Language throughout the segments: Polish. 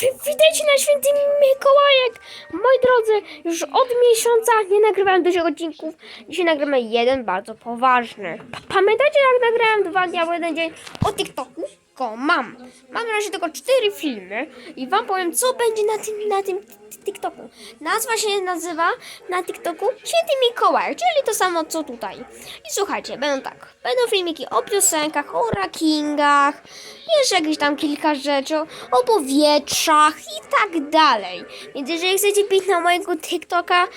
wi- witajcie na święty Mikołajek! Moi drodzy, już od miesiąca nie nagrywałem dużych odcinków. Dzisiaj nagramy jeden bardzo poważny. Pa- Pamiętacie jak nagrałem dwa dnia w jeden dzień o TikToku? Mam. Mam na razie tylko cztery filmy i wam powiem co będzie na tym, na tym TikToku. Nazwa się nazywa na TikToku Święty Mikołaj, czyli to samo co tutaj. I słuchajcie, będą tak. Będą filmiki o piosenkach, o rankingach, jeszcze jakieś tam kilka rzeczy, o powietrzach i tak dalej. Więc jeżeli chcecie pić na mojego TikToka,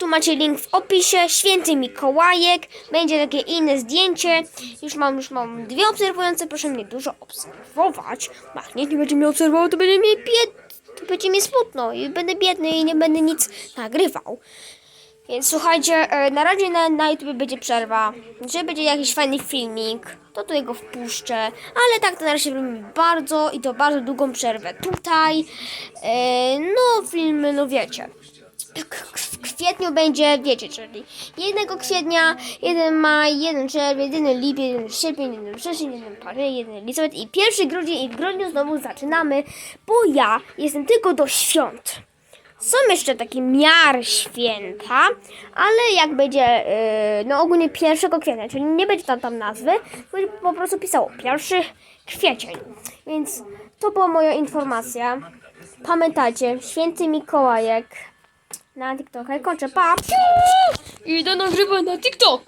tu macie link w opisie. Święty Mikołajek. Będzie takie inne zdjęcie. Już mam, już mam dwie obserwujące. Proszę mnie dużo obserwować. Jak nikt nie będzie mnie obserwował, to będzie mnie bied... To będzie mi smutno i będę biedny i nie będę nic nagrywał. Więc słuchajcie, e, na razie na, na YouTube będzie przerwa. Jeżeli będzie jakiś fajny filmik, to tutaj go wpuszczę. Ale tak to na razie robimy bardzo i to bardzo długą przerwę tutaj. E, no, filmy, no wiecie. K- W kwietniu będzie, wiecie, czyli 1 kwietnia, 1 maj, 1 czerwiec, 1 lipiec, 1 sierpień, 1 wrzesień, 1 październik, 1 listopad i 1 grudzień i w grudniu znowu zaczynamy, bo ja jestem tylko do świąt. Są jeszcze takie miar święta, ale jak będzie, yy, no ogólnie 1 kwietnia, czyli nie będzie tam tam nazwy, będzie po prostu pisało 1 kwiecień. Więc to była moja informacja. Pamiętajcie, święty Mikołajek na TikToka i kończę, pa! Idę nagrywać na TikTok!